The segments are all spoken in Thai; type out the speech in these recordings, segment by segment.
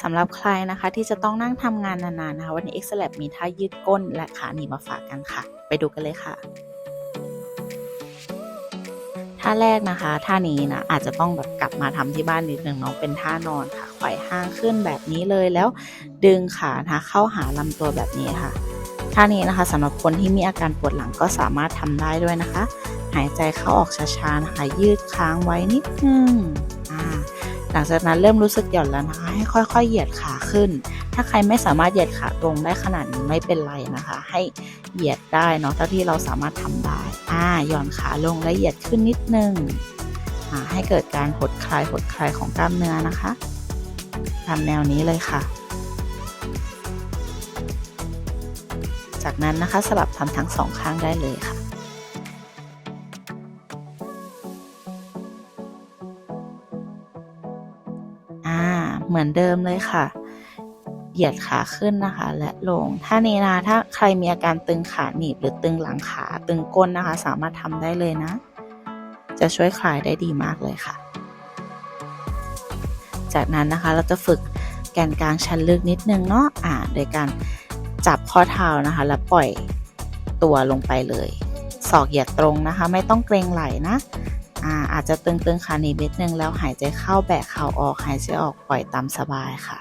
สำหรับใครนะคะที่จะต้องนั่งทำงานนานๆนะคะวันนี้ x l a b มีท่ายืดก้นและขาหนีบมาฝากกันค่ะ ไปดูกันเลยค่ะท่าแรกนะคะท่านี้นะอาจจะต้องแบบกลับมาทำที่บ้านนิดนึงเนาะเป็นท่านอนค่ะไขว่ห้างขึ้นแบบนี้เลยแล้วดึงขานะเข้าหาลำตัวแบบนี้ค่ะท่านี้นะคะสำหรับคนที่มีอาการปวดหลังก็สามารถทำได้ด้วยนะคะ หายใจเข้าออกช้าๆนะคะยืดค้างไว้นิดนึง หลังจากนั้นเริ่มรู้สึกหย่อนแล้วนะคะ ให้ค่อยๆ เหยียดขาขึ้น ถ้าใครไม่สามารถเหยียดขาตรงได้ขนาดนี้ไม่เป็นไรนะคะ ให้เหยียดได้เนาะเท่าที่เราสามารถทำได้อ่าหย่อนขาลงและเหยียดขึ้นนิดนึงอ่าให้เกิดการหดคลายหดคลายของกล้ามเนื้อนะคะตามแนวนี้เลยค่ะ จากนั้นนะคะสลับทำทั้งสองข้างได้เลยค่ะ เหมือนเดิมเลยค่ะ เหยียดขาขึ้นนะคะ และลงถ้านี้นะถ้าใครมีอาการตึงขาหนีบหรือตึงหลังขาตึงก้นนะคะ สามารถทำได้เลยนะ จะช่วยคลายได้ดีมากเลยค่ะ จากนั้นนะคะเราจะฝึกแกนกลางชั้นลึกนิดนึงเนาะอ่าโดยการจับข้อเท้านะคะ แล้วปล่อยตัวลงไปเลย ศอกเหยียดตรงนะคะ ไม่ต้องเกรงไหล่นะ อาอาจจะตึงๆขาหนีบนิดนึงแล้วหายใจเข้าแบะเข่าออก หายใจออกปล่อยตามสบายค่ะ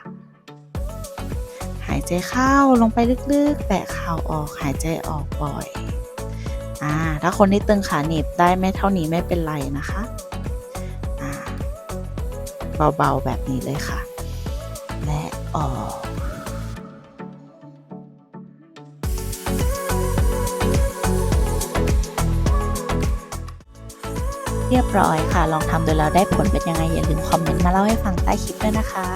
หายใจเข้าลงไปลึกๆ แบะเข่าออก หายใจออกปล่อยอ่าถ้าคนที่ตึงขาหนีบได้ไม่เท่านี้ไม่เป็นไรนะคะอ่าเบาๆแบบนี้เลยค่ะ และออก เรียบร้อยค่ะ ลองทำโดยเราได้ผลเป็นยังไงอย่าลืมคอมเมนต์มาเล่าให้ฟังใต้คลิปด้วยนะคะ